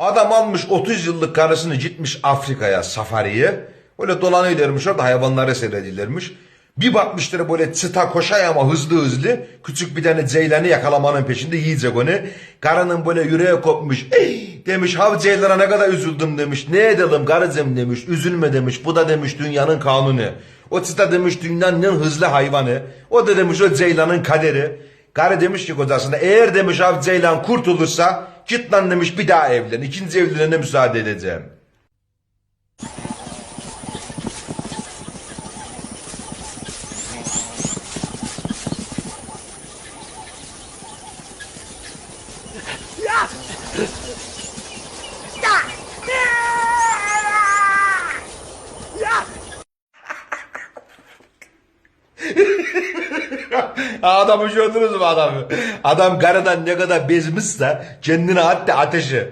Adam almış 30 yıllık karısını gitmiş Afrika'ya safariye. Öyle dolanıyorlarmış orada hayvanları seyrediyorlarmış. Bir bakmışlar böyle çıta koşay ama hızlı hızlı. Küçük bir tane ceylanı yakalamanın peşinde yiyecek onu. Karının böyle yüreği kopmuş. Ey, demiş hav ceylana ne kadar üzüldüm demiş. Ne edelim karıcığım demiş. Üzülme demiş. Bu da demiş dünyanın kanunu. O çıta demiş dünyanın hızlı hayvanı. O da demiş o ceylanın kaderi. Karı demiş ki kocasına eğer demiş abi Ceylan kurtulursa git lan demiş bir daha evlen. İkinci evliliğine müsaade edeceğim. Adamı gördünüz mü adamı? Adam karıdan ne kadar bezmişse kendine attı ateşi.